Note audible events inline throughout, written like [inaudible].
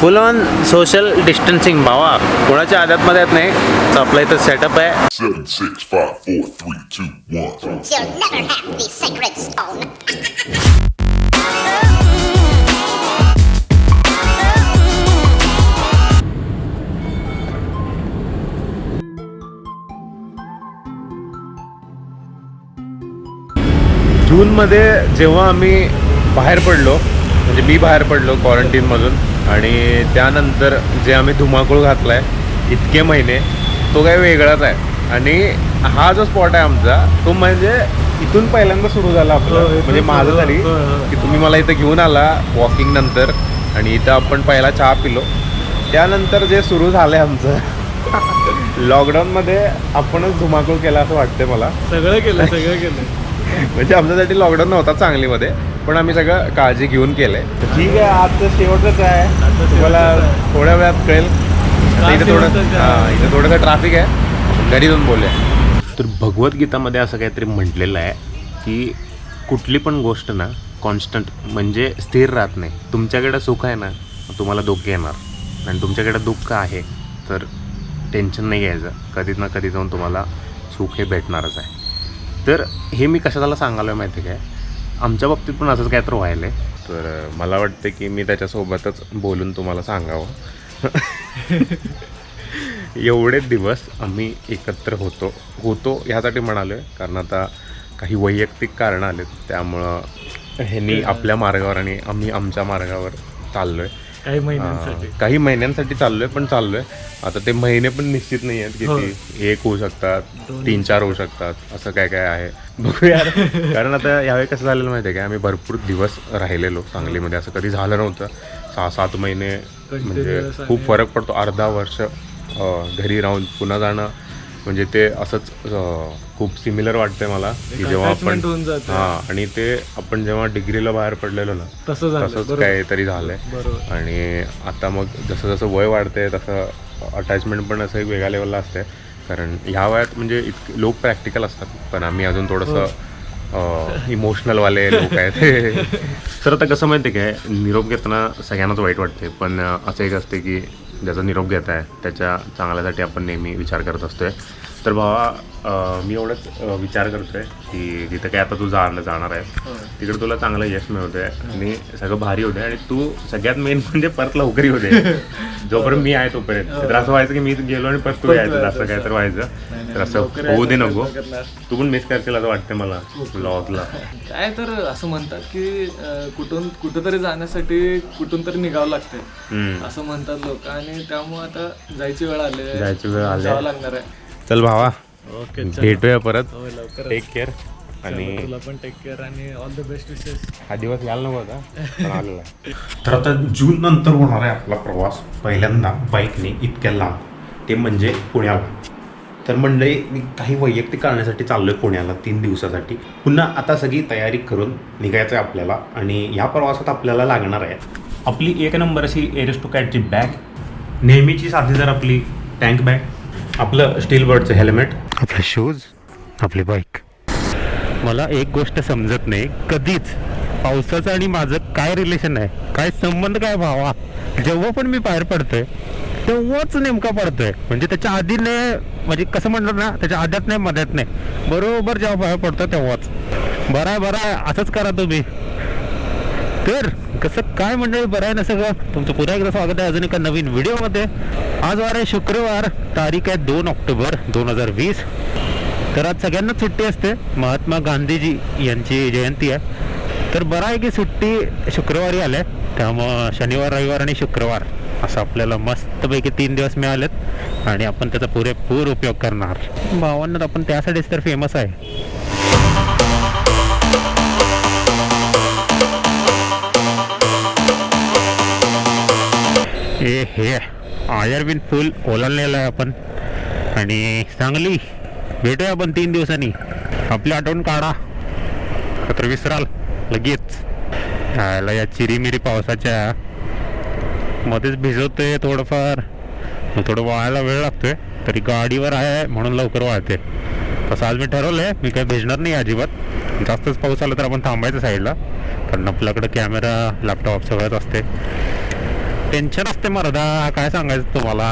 Full on social distancing भावा कोणाच्या आदतमध्ये येत नाही तर आपलं इथं सेटअप आहे Seven, six, five, four, three, two, one. You'll never have the sacred stone. जूनमध्ये जेव्हा आम्ही बाहेर पडलो म्हणजे मी बाहेर पडलो क्वारंटीनमधून आणि त्यानंतर जे आम्ही धुमाकूळ घातला आहे इतके महिने तो काही वेगळाच आहे. आणि हा जो स्पॉट आहे आमचा तो म्हणजे इथून पहिल्यांदा सुरू झाला आपलं. म्हणजे माझं तरी की तुम्ही मला इथं घेऊन आला वॉकिंग नंतर. आणि इथं आपण पहिला चहा पिलो. त्यानंतर जे सुरू झालं आहे आमचं [laughs] लॉकडाऊनमध्ये आपणच धुमाकूळ केला असं वाटतंय मला. सगळं केलं सगळं केलं. [laughs] म्हणजे आमच्यासाठी लॉकडाऊन नव्हता चांगलीमध्ये. पण आम्ही सगळं काळजी घेऊन केलंय. ठीक आहे आजचं शेवटच आहे. तुम्हाला थोड्या वेळात कळेल. इथे थोडं आहे. हां इथे थोडंसं ट्रॅफिक आहे. घरी जाऊन बोलूया. तर भगवद्गीतामध्ये असं काहीतरी म्हटलेलं आहे की कुठली पण गोष्ट ना कॉन्स्टंट म्हणजे स्थिर राहत नाही. तुमच्याकडे सुख आहे ना तुम्हाला दुःख येणार. आणि तुमच्याकडे दुःख आहे तर टेन्शन नाही घ्यायचं. कधी ना कधी जाऊन तुम्हाला सुख हे भेटणारच आहे. तर हे मी कशाला सांगायला माहिती काय आमच्या बाबतीत पण असंच काय तर व्हायलं आहे तर मला वाटतं की मी त्याच्यासोबतच बोलून तुम्हाला सांगावं. [laughs] एवढे दिवस आम्ही एकत्र होतो. होतो ह्यासाठी म्हणालो आहे कारण आता काही वैयक्तिक कारणं आलेत त्यामुळं ह्यांनी आपल्या मार्गावर आणि आम्ही आमच्या मार्गावर चाललो आहे काही महिन्यांसाठी. काही महिन्यांसाठी चाललोय पण चाललोय. आता ते महिने पण निश्चित नाही आहेत हो. किती एक होऊ शकतात तीन चार होऊ शकतात. असं काय काय आहे? बघूया [laughs] कारण आता यावेळी कसं झालेलं माहिती आहे का? आम्ही भरपूर दिवस राहिलेलो सांगलीमध्ये. असं कधी झालं नव्हतं. सहा सात महिने म्हणजे खूप फरक पडतो. अर्धा वर्ष अं, घरी राहून पुन्हा जाणं म्हणजे ते असंच खूप सिमिलर वाटतंय मला की जेव्हा आपण. हां आणि ते आपण जेव्हा डिग्रीला बाहेर पडलेलो ना तसंच काहीतरी झालंय. आणि आता मग जसं जसं वय वाढतंय तसं अटॅचमेंट पण असं एक वेगळ्या लेवलला असते कारण ह्या वयात म्हणजे इतके लोक प्रॅक्टिकल असतात पण आम्ही अजून थोडंसं इमोशनलवाले लोक आहेत. [laughs] तर आता कसं माहिती काय निरोप घेताना सगळ्यांनाच वाईट वाटते पण असं एक असते की ज्याचा निरोप घेत आहे त्याच्या चांगल्यासाठी आपण नेहमी विचार करत असतोय. तर भावा मी एवढंच विचार करतोय की जिथं काय आता तू जाणार जाणार आहे तिकडे तुला चांगलं यश मिळवतंय आणि सगळं भारी होते आणि तू सगळ्यात मेन [laughs] म्हणजे परत लवकरी होते जोपर्यंत मी आहे तोपर्यंत. तर असं व्हायचं की मी गेलो आणि परत तू यायचं असं काय तर व्हायचं. तर असं होऊ दे नको. तू पण मिस करशील असं वाटतं मला ब्लॉगला काय तर असं म्हणतात की कुठून कुठंतरी जाण्यासाठी कुठून तरी निघावं लागते. असं म्हणतात लोक आणि त्यामुळे आता जायची वेळ आली जायची वेळ आली. लागणार आहे. चल भावा. ओके भेटूया परत. हो लवकर टेक केअर आणि तुला पण टेक केअर आणि ऑल द बेस्ट विशेस हा दिवस यायला नको होता आलेला [laughs] तर आता जून नंतर होणार आहे आपला प्रवास. पहिल्यांदा बाईकने इतक्या लांब. ते म्हणजे पुण्याला. तर मंडळी मी काही वैयक्तिक कारणासाठी चाललोय पुण्याला तीन दिवसासाठी. पुन्हा आता सगळी तयारी करून निघायचं आहे आपल्याला आणि या प्रवासात आपल्याला लागणार आहे. आपली एक नंबर अशी एरेस्टो कॅटची बॅग नेहमीची साधीदार आपली टँक बॅग आपलं स्टील बर्डचं हेल्मेट आपले शूज आपली बाईक मला एक गोष्ट समजत नाही. कधीच पावसाचं आणि माझं काय रिलेशन आहे? काय संबंध काय भावा? जेव्हा पण मी बाहेर पडतोय तेव्हाच नेमका पडतोय. म्हणजे त्याच्या आधी नाही म्हणजे कसं म्हणणार ना त्याच्या आद्यात नाही मध्यात नाही. बरोबर जेव्हा बाहेर पडतो तेव्हाच. बरं आहे बरं आहे. असंच करा तुम्ही. तर कसं काय मंडळी बरं आहे ना सगळं? तुमचं पुन्हा एकदा स्वागत आहे अजून एका नवीन व्हिडिओमध्ये. आज वार आहे शुक्रवार तारीख आहे दोन ऑक्टोबर दोन हजार वीस. तर आज सगळ्यांनाच सुट्टी असते. महात्मा गांधीजी यांची जयंती आहे. तर बरं आहे की सुट्टी शुक्रवारी आल्या त्यामुळं शनिवार रविवार आणि शुक्रवार असं आपल्याला मस्तपैकी तीन दिवस मिळालेत आणि आपण त्याचा पुरेपूर उपयोग करणार. भावांना तर आपण त्यासाठीच तर फेमस आहे. ए हे. आयर बिन फुल ओलांडलेलं आहे आपण. आणि चांगली भेटूया आपण तीन दिवसांनी. आपली आठवण काढा. तर विसराल. लगेच. यायला या चिरीमिरी पावसाच्या मध्येच भिजवतोय थोडंफार. मग थोडं वाळायला वेळ लागतोय. तरी गाडीवर आहे म्हणून लवकर वाळते तसं आज मी ठरवलं आहे मी काही भिजणार नाही अजिबात. जास्तच पाऊस आला तर आपण थांबायचं साईडला. कारण आपल्याकडं कॅमेरा लॅपटॉप सगळंच असते. टेन्शन असते मरदा. काय सांगायचं तुम्हाला?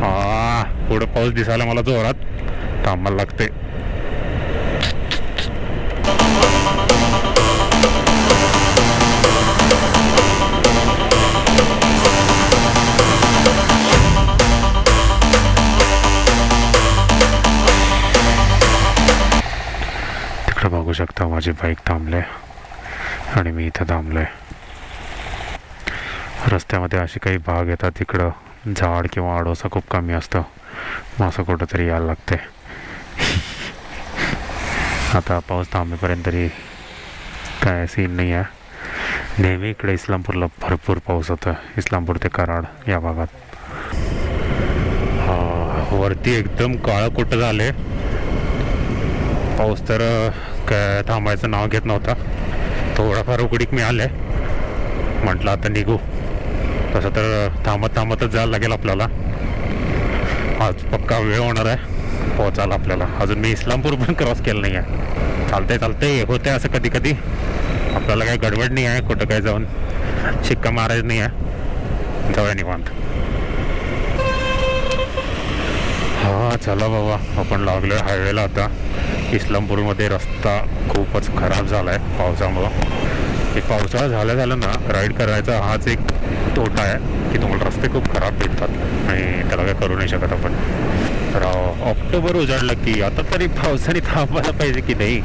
हा पुढं पाऊस दिसायला मला जोरात थांबायला लागते. तिकडं बघू शकता माझी बाईक थांबले. आणि मी इथं थांबलोय. रस्त्यामध्ये असे काही भाग येतात तिकडं झाड किंवा आडोसा खूप कमी असतं. मग असं कुठंतरी यायला लागते आता पाऊस थांबेपर्यंत तरी काय सीन नाही आहे. नेहमी इकडे इस्लामपूरला भरपूर पाऊस होतं इस्लामपूर ते कराड या भागात. वरती एकदम काळं कुठं झाले पाऊस तर काय थांबायचं नाव घेत नव्हता. थोडाफार उघडीक मिळाले म्हटलं आता निघू. तसं तर थांबत थांबतच जायला लागेल आपल्याला. आज पक्का वेळ होणार आहे. पोहोचायला आपल्याला. अजून मी इस्लामपूर पण क्रॉस केलं नाही आहे चालते चालते होते असं कधी कधी आपल्याला काही गडबड नाही आहे कुठं काय जाऊन. शिक्का मारायचं नाही आहे. जाऊया निवांत. हा चला बाबा. आपण लागलो हायवेला आता. इस्लामपूरमध्ये रस्ता खूपच खराब झाला आहे पावसामुळं. हे पावसाळा झाल्या झालं ना राईड करायचा हाच एक तोटा आहे की तुम्हाला रस्ते खूप खराब भेटतात आणि त्याला काय करू नाही शकत आपण. तर ऑक्टोबर उजाडला की आता तरी पावसाने थांबायला पाहिजे की नाही?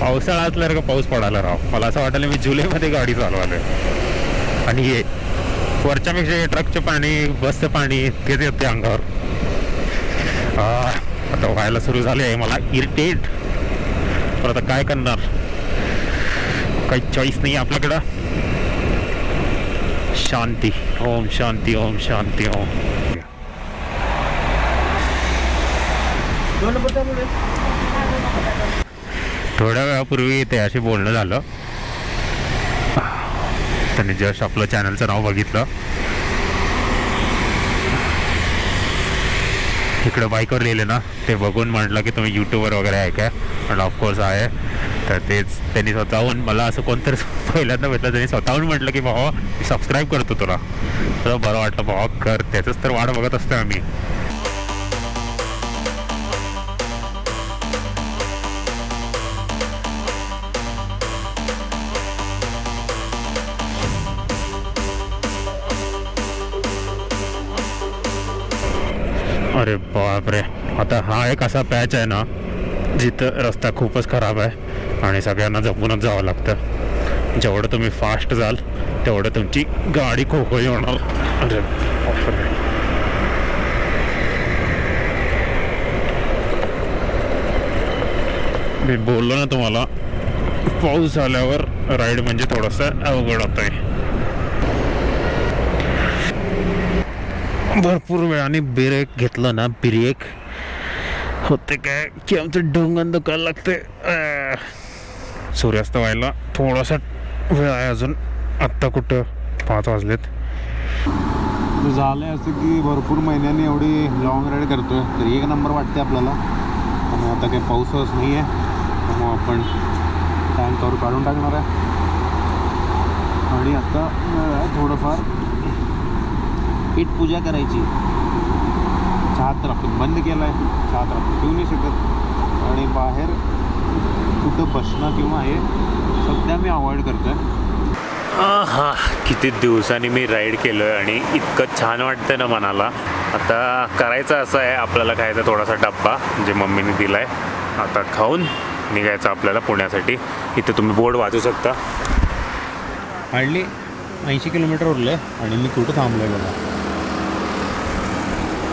पावसाळा असल्यावर का पाऊस पडायला राव मला असं वाटायला मी जुलैमध्ये गाडी चालवायला. आणि हे वरच्यापेक्षा हे ट्रकचं पाणी बसचं पाणी तेच येते अंगावर. आता व्हायला सुरू झाले आहे मला इरिटेट पण आता काय करणार? काही चॉईस नाही आपल्याकडं. शांती ओम शांती ओम शांती ओम थोड्या वेळापूर्वी ते असे बोलणं झालं. त्यांनी जस्ट आपलं चॅनलचं नाव बघितलं. इकडं बाईकवर लिहिले ना ते बघून म्हटलं की तुम्ही यूट्यूबवर वगैरे आहे काय? म्हटलं ऑफकोर्स आहे. तर तेच त्यांनी स्वतःहून मला असं कोणतरी [laughs] पहिल्यांदा भेटलं त्यांनी स्वतःहून म्हटलं की भावा मी सबस्क्राईब करतो तुला. तर बरं वाटलं भावा कर. त्याचंच तर वाट बघत असतो आम्ही. अरे बापरे. आता हा एक असा पॅच आहे ना जिथं रस्ता खूपच खराब आहे आणि सगळ्यांना जपूनच जावं लागतं. जेवढं तुम्ही फास्ट जाल तेवढं तुमची गाडी खोखोळी होणार. अरे बापरे. मी बोललो ना तुम्हाला पाऊस झाल्यावर राईड म्हणजे थोडंसं अवघड होतं आहे भरपूर वेळाने ब्रेक घेतलं ना ब्रेक. होते काय की आमचं ढोंगण दुखायला लागते सूर्यास्त व्हायला थोडासा वेळ आहे अजून. आत्ता कुठं? पाच वाजलेत. झालं आहे असं की भरपूर महिन्यांनी एवढी लॉंग राईड करतोय. तर एक नंबर वाटते आपल्याला. आणि आता काही पाऊसच नाही आहे मग आपण टँकवर काढून टाकणार आहे. आणि आता वेळ आहे थोडंफार पीठ पूजा करायची. चहा तर आपण बंद केला आहे चहा तर आपण पिऊ नाही शकत. आणि बाहेर कुठं बसणं किंवा हे सध्या मी अवॉइड करतो आहे हा किती दिवसांनी मी राईड केलो आहे आणि इतकं छान वाटतं ना मनाला. आता करायचं असं आहे आपल्याला खायचा थोडासा डब्बा जे मम्मीने दिला आहे आता खाऊन निघायचं आपल्याला पुण्यासाठी. इथे तुम्ही बोर्ड वाचू शकता. हार्डली ऐंशी किलोमीटर उरलं आहे आणि मी कुठं थांबलो आहे बघा.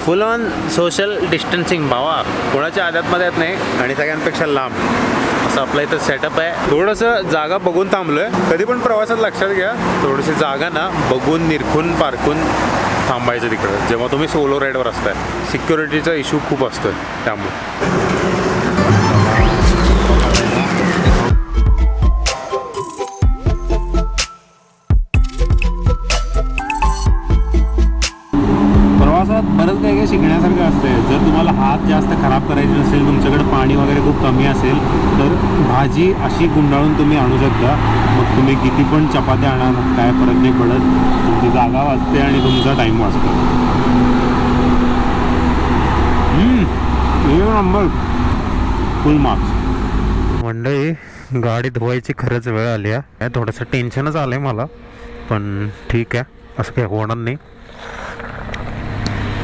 फुल ऑन सोशल डिस्टन्सिंग भावा. कोणाच्या आदातमध्ये येत नाही आणि सगळ्यांपेक्षा लांब. असं आपलं इथं सेटअप आहे. थोडंसं जागा बघून थांबलोय. कधी पण प्रवासात लक्षात घ्या थोडीशी जागा ना बघून निरखून पारखून थांबायचं तिकडं. जेव्हा तुम्ही सोलो राईडवर असताय सिक्युरिटीचा इश्यू खूप असतो त्यामुळे. हात जास्त खराब करायचे नसेल तुमच्याकडे पाणी वगैरे खूप कमी असेल तर भाजी अशी गुंडाळून तुम्ही आणू शकता. मग तुम्ही किती पण चपात्या आणा काय फरक नाही पडत. तुमची जागा वाचते आणि तुमचा टाईम वाचतो. नंबर. फुल मार्क्स मंडळी गाडी धुवायची खरंच वेळ आली आहे. थोडंसं टेन्शनच आलं आहे मला पण ठीक आहे. असं काही होणार नाही.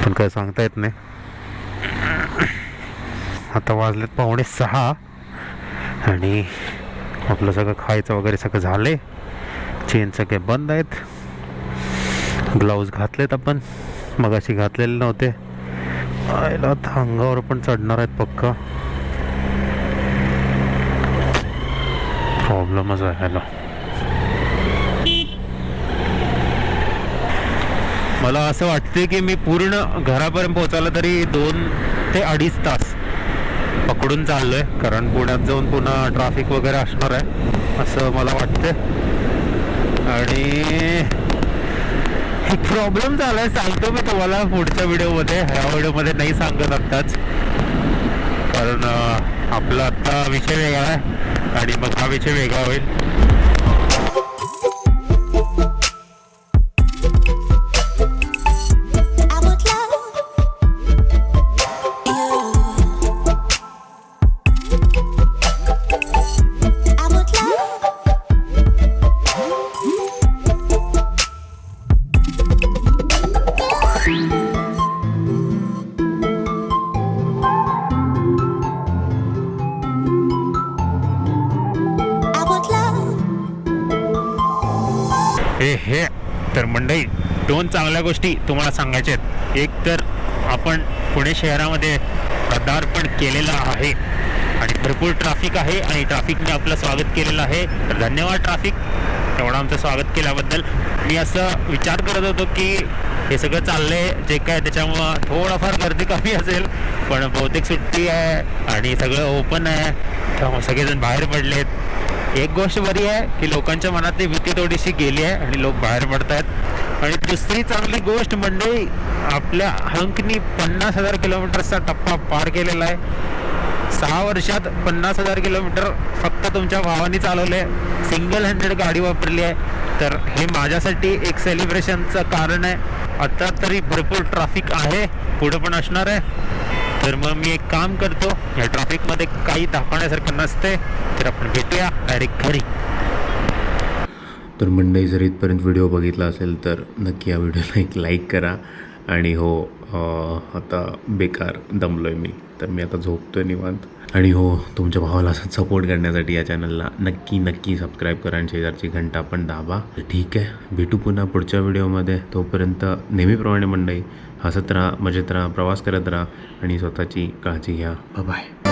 पण काय सांगता येत नाही. आता वाजलेत पावणे सहा. आणि आपलं सगळं खायचं वगैरे सगळं झाले चेन सगळे बंद आहेत. ग्लाऊज घातलेत आपण. मगाशी घातलेले नव्हते. आयला आता अंगावर पण चढणार आहेत पक्का. प्रॉब्लेमच आहे ह्याला मला असं वाटते की मी पूर्ण घरापर्यंत पोहोचायला तरी दोन ते अडीच तास पकडून चाललोय. कारण पुण्यात जाऊन पुन्हा ट्रॅफिक वगैरे असणार आहे असं मला वाटतं आणि एक प्रॉब्लेम झाला आहे सांगतो मी तुम्हाला पुढच्या व्हिडिओमध्ये ह्या व्हिडिओमध्ये नाही सांगत आत्ताच. कारण आपला आत्ता विषय वेगळा आहे. आणि मग हा विषय वेगळा होईल. हे हे. तर मंडई दोन चांगल्या गोष्टी तुम्हाला सांगायच्या आहेत. एक तर आपण पुणे शहरामध्ये पदार्पण केलेलं आहे आणि भरपूर ट्रॅफिक आहे आणि ट्रॅफिकने आपलं स्वागत केलेलं आहे. तर धन्यवाद ट्रॅफिक एवढं आमचं स्वागत केल्याबद्दल. मी असं विचार करत होतो की हे सगळं चाललंय जे काय त्याच्यामुळं थोडाफार गर्दी कमी असेल पण बहुतेक सुट्टी आहे आणि सगळं ओपन आहे. त्यामुळे सगळेजण बाहेर पडलेत. एक गोष्ट बरी आहे की लोकांच्या मनातली भीती थोडीशी गेली आहे आणि लोक बाहेर पडत आहेत आणि दुसरी चांगली गोष्ट म्हणजे आपल्या हंकनी पन्नास हजार किलोमीटरचा टप्पा पार केलेला आहे. सहा वर्षात पन्नास हजार किलोमीटर फक्त तुमच्या भावाने चालवले. सिंगल हँडेड गाडी वापरली आहे. तर हे माझ्यासाठी एक सेलिब्रेशनचं कारण आहे. आता तरी भरपूर ट्रॅफिक आहे. पुढं पण असणार आहे. तर मग मी एक काम करतो या ट्रॅफिकमध्ये काही दाखवण्यासारखं नसते तर आपण भेटूया डायरेक्ट घरी. तर मंडई जर इथपर्यंत व्हिडिओ बघितला असेल तर नक्की या व्हिडिओला एक लाईक करा. आणि हो आता बेकार दमलो आहे मी. तर मी आता झोपतो आहे निवांत. आणि हो तुमच्या भावाला सपोर्ट करण्यासाठी या चॅनलला नक्की नक्की सबस्क्राईब करा आणि शेजारची घंटा पण दाबा. ठीक आहे भेटू पुन्हा पुढच्या व्हिडिओमध्ये तोपर्यंत नेहमीप्रमाणे मंडई हसत राहा मजेत राहा प्रवास करत राहा आणि स्वतःची काळजी घ्या. बाय